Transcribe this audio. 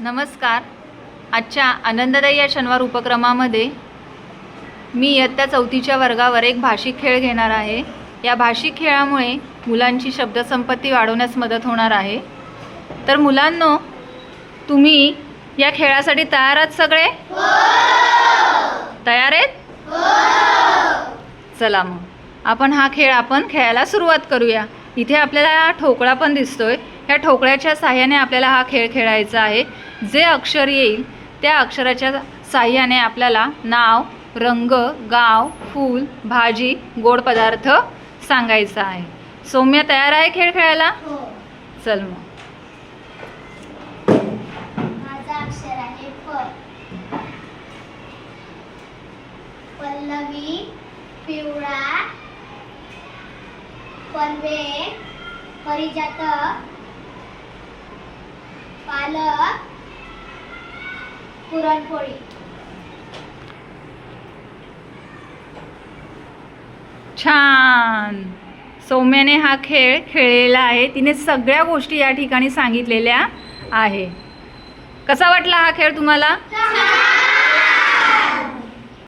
नमस्कार. आजच्या आनंददायी या शनिवार उपक्रमामध्ये मी इयत्ता चौथीच्या वर्गावर एक भाषिक खेळ घेणार आहे. या भाषिक खेळामुळे मुलांची शब्दसंपत्ती वाढवण्यास मदत होणार आहे. तर मुलांनो तुम्ही या खेळासाठी तयार आहात सगळे? तयार आहेत? चला मग. आपण हा खेळ आपण खेळायला सुरुवात करूया. इथे आपल्याला ठोकळा पण दिसतोय. ह्या ठोकळ्याच्या साह्याने आपल्याला हा खेळ खेळायचा आहे. जे अक्षर येईल त्या अक्षराच्या साह्याने आपल्याला नाव रंग गाव फूल भाजी गोड पदार्थ सांगायचा आहे. सौम्य तयार आहे खेळ खेळायला? हो. चल मग. माझा अक्षर आहे प. पल्लवी पिवळा पनवे परिजात पालक पुरणपोळी. छान. सौम्याने हा खेळ खेळलेला आहे. तिने सगळ्या गोष्टी या ठिकाणी सांगितलेल्या आहे. कसा वाटला हा खेळ तुम्हाला?